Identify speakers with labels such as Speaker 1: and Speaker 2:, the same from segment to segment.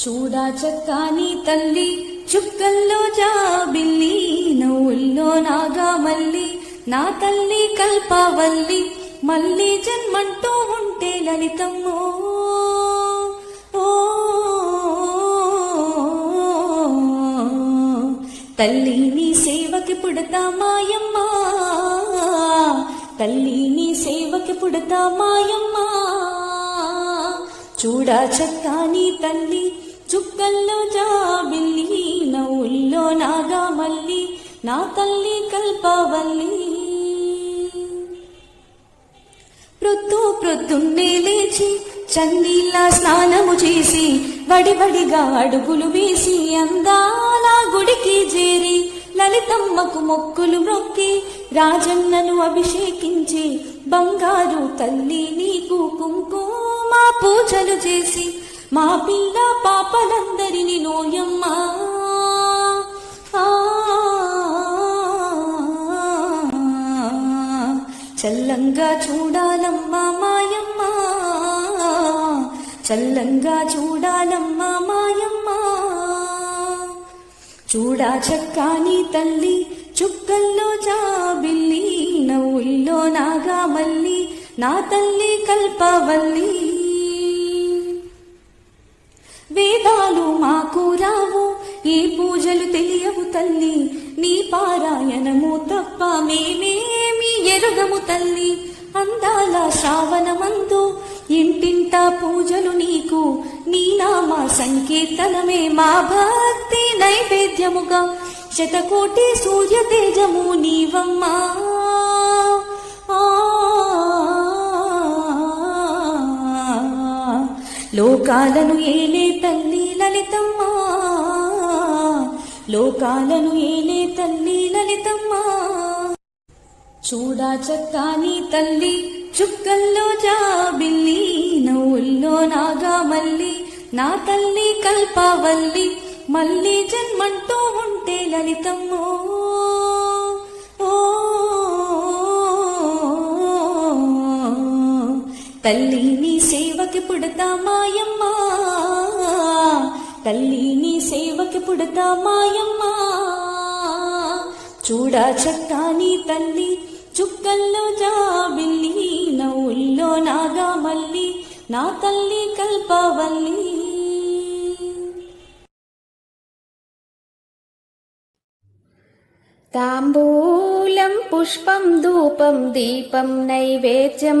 Speaker 1: చూడా చక్కాని తల్లి చుక్కల్లో జాబిల్లి నవ్వుల్లో నాగా మల్లి నా తల్లి కల్పవల్లి మళ్ళీ జన్మంటూ ఉంటే లలితమ్మో. తల్లి నీ సేవకి పుడతా మాయమ్మ. తల్లి నీ సేవకి పుడతా మాయమ్మ. చూడా చక్కాని తల్లి చుక్కల్లో జాబిల్లి నవ్వుల్లో నాగా మల్లి నా తల్లి కల్పవల్లి. ప్రొద్దు ప్రొద్దున్నే లేచి చందీలా స్నానము చేసి వడివడిగా అడుగులు వేసి అందాల గుడికి చేరి లలితమ్మకు మొక్కులు మొక్కి రాజన్నను అభిషేకించి బంగారు తల్లి నీకు కుంకుమ పూజలు చేసి మా పిల్ల పాపలందరిని నోయమ్మా. ఆ. చల్లంగా చూడాలమ్మా మాయమ్మ. చల్లంగా చూడాలమ్మా మాయమ్మ. చూడా చక్కాని తల్లి చుక్కల్లో జాబిల్లి నవ్వుల్లో నాగా మల్లి నా తల్లి కల్పవల్లి. వేదాలు మాకు రావు. ఈ పూజలు తెలియవు తల్లి. నీ పారాయణము తప్ప మేమేమి ఎరుగము తల్లి. అందాల శ్రావణమందు ఇంటింట పూజలు నీకు. నీ నామ సంకీర్తనమే మా భక్తి నైవేద్యముగా. శతకోటి సూర్య తేజము నీవమ్మా. లోకాలను ఏలే తల్లి లలితమ్మ. లోకాలను ఏలే తల్లి లలితమ్మ. చూడా చక్కాని తల్లి చుక్కల్లో జాబిల్లి నవ్వుల్లో నాగా మల్లి నా తల్లి కల్పవల్లి మళ్ళీ జన్మంటూ ఉంటే లలితమ్మో. తల్లి నీ సేవకి పుడతా మాయమ్మ తల్లి నీ సేవకి పుడతా మాయమ్మ చూడా చక్కాని తల్లి చుక్కల్లో జాబిల్లి నవ్వుల్లో నాగా మల్లి నా తల్లి కల్పవల్లి.
Speaker 2: తాంబూలం పుష్పం ధూపం దీపం నైవేద్యం.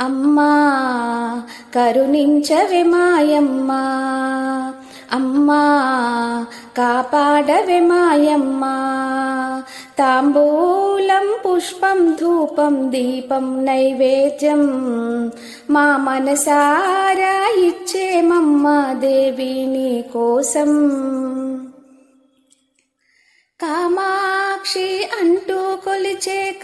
Speaker 2: అమ్మా కరుణించవి మాయమ్మా. అమ్మా కాపాడవి మాయమ్మా. తాంబూలం పుష్పం ధూపం దీపం నైవేద్యం మా మనసారా ఇచ్చేమమ్మ దేవి నీ కోసం. కామాక్షి అంటూ కొలిచే